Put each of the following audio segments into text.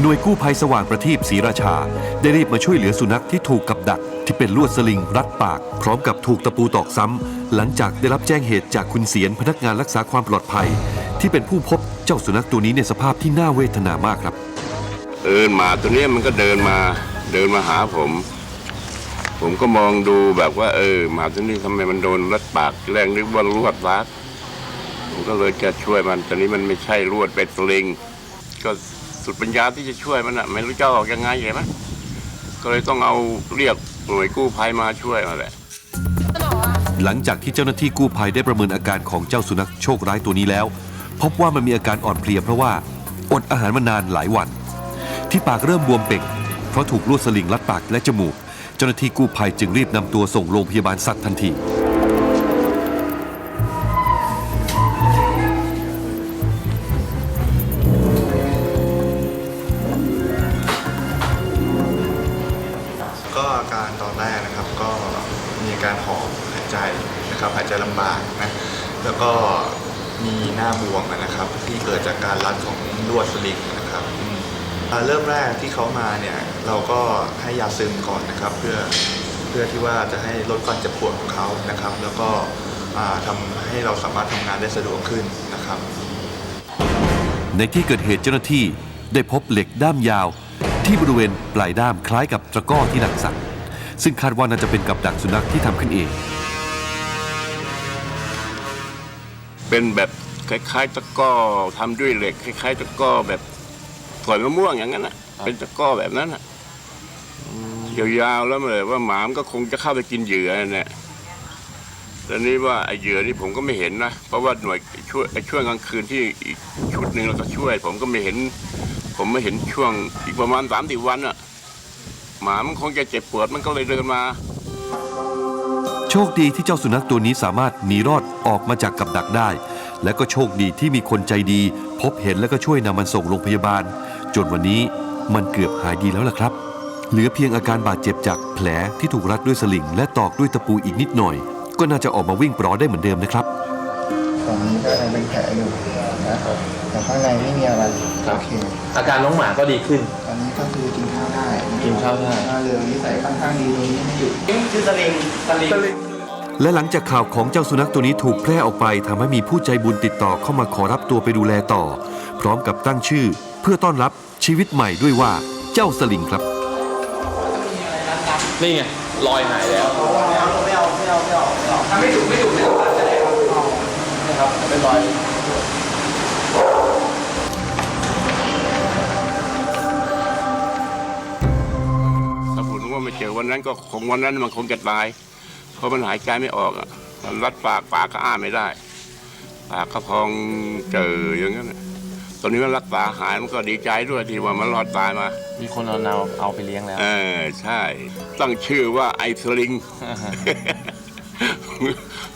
หน่วยกู้ภัยสว่างประทีปศรีราชา ได้รีบมาช่วยเหลือสุนัขที่ถูกกับดัก ที่เป็นลวดสลิงรัดปาก พร้อมกับถูกตะปูตอกซ้ำ หลังจากได้รับแจ้งเหตุจากคุณเสียนพนักงานรักษาความปลอดภัย ที่เป็นผู้พบเจ้าสุนัขตัวนี้ในสภาพที่น่าเวทนามากครับ เออหมาตัวเนี้ยมันก็เดินมาเดินมาหาผม ผมก็มองดูแบบว่า เออหมาตัวนี้ทำไมมันโดนรัดปากแรงนึกว่าลวดรัดผมก็เลยจะช่วยมันตอนนี้มันไม่ใช่ลวดเป็นสลิง ก็ สุดปัญญาที่จะช่วยมันอะไม่รู้จะออกยังไงเห็นไหมก็เลยต้องเอาเรียกหน่วยกู้ภัยมาช่วยมาแหละหลังจากที่เจ้าหน้าที่กู้ภัยได้ประเมินอาการของเจ้าสุนัขโชคร้ายตัวนี้แล้ว พบว่ามันมีอาการอ่อนเพลียเพราะว่าอดอาหารมานานหลายวัน ที่ปากเริ่มบวมเป่ง เพราะถูกลวดสลิงรัดปากและจมูก เจ้าหน้าที่กู้ภัยจึงรีบนำตัวส่งโรงพยาบาลสัตว์ทันที ก็อาการตอนแรกนะครับก็มีอาการหอบหายใจนะครับหายใจลำบากนะแล้วก็มีหน้าบวมนะครับ ที่เกิดจากการรัดของลวดสลิงนะครับอืมอ่าเริ่มแรกที่เขามาเนี่ยเราก็ให้ยาซึมก่อนนะครับ เพื่อเพื่อที่ว่าจะให้ลดความเจ็บปวดของเขานะครับ แล้วก็อ่าทำให้เราสามารถทำงานได้สะดวกขึ้นนะครับ ในที่เกิดเหตุเจ้าหน้าที่ได้พบเหล็กด้ามยาว ที่บริเวณปลายด้ามคล้ายกับตะกร้อที่ดักสัตว์ซึ่งคาดว่าน่าจะเป็นกับดักสุนัขที่ทำขึ้นเอง เป็นแบบคล้าย ๆ ตะกร้อทำด้วยเหล็กคล้ายๆ ตะกร้อแบบถอยมะม่วงอย่างนั้นนะเป็นตะกร้อแบบนั้นนะยาวๆแล้วมันเลยว่าหมามนก็คงจะเข้าไปกินเหยื่อนั่นแหละตอนนี้ว่าไอ้เหยื่อนี่ผมก็ไม่เห็นนะเพราะว่าหน่วยช่วยไอ้ช่วงกลางคืนที่อีกชุดหนึ่งเราก็ช่วย ผมก็ไม่เห็น ผมไม่เห็นช่วงอีกประมาณสามสิบวันอะหมามันคงจะเจ็บปวดมันก็เลยเดินมา โชคดีที่เจ้าสุนัขตัวนี้สามารถหนีรอดออกมาจากกับดักได้ และก็โชคดีที่มีคนใจดี พบเห็นแล้วก็ช่วยนำมันส่งโรงพยาบาล จนวันนี้มันเกือบหายดีแล้วล่ะครับ เหลือเพียงอาการบาดเจ็บจากแผลที่ถูกรัดด้วยสลิง และตอกด้วยตะปูอีกนิดหน่อย ก็น่าจะออกมาวิ่งปลอได้เหมือนเดิมนะครับตรงนี้ก็ยังเป็นแผลอยู่ นะแต่ข้างในไม่มีอะไรครับ โอเคอาการน้องหมาก็ดีขึ้น ตอนนี้ก็คือกินข้าวได้กินข้าวได้ร่าเริงนิสัยค่อนข้างดีตรงนี้ไม่หยุดคือสลิงสลิงและหลังจากข่าวของเจ้าสุนัขตัวนี้ถูกแพร่ออกไปทำให้มีผู้ใจบุญติดต่อเข้ามาขอรับตัวไปดูแลต่อ พร้อมกับตั้งชื่อ เพื่อต้อนรับชีวิตใหม่ด้วยว่าเจ้าสลิงครับ นี่ไงรอยหายแล้วถ้า เจอวันนั้นก็คงวันนั้นมันคงจะตาย เพราะมันหายใจไม่ออกอะมันรัดปากปากก็อ้าไม่ได้ ปากก็พองเจออย่างนั้นน่ะตอนนี้มันรักษาหายมันก็ดีใจด้วยที่ว่ามันรอดตายมา มีคนเอาเอาเอาไปเลี้ยงแล้ว เออใช่ ตั้งชื่อว่าไอสลิง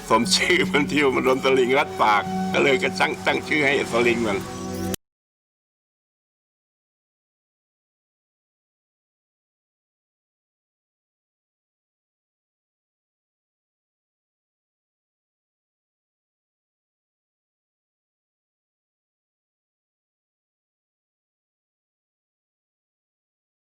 สมชื่อมันที่ว่ามันโดนสลิงรัดปาก ก็เลยก็ตั้งตั้งชื่อให้สลิงมัน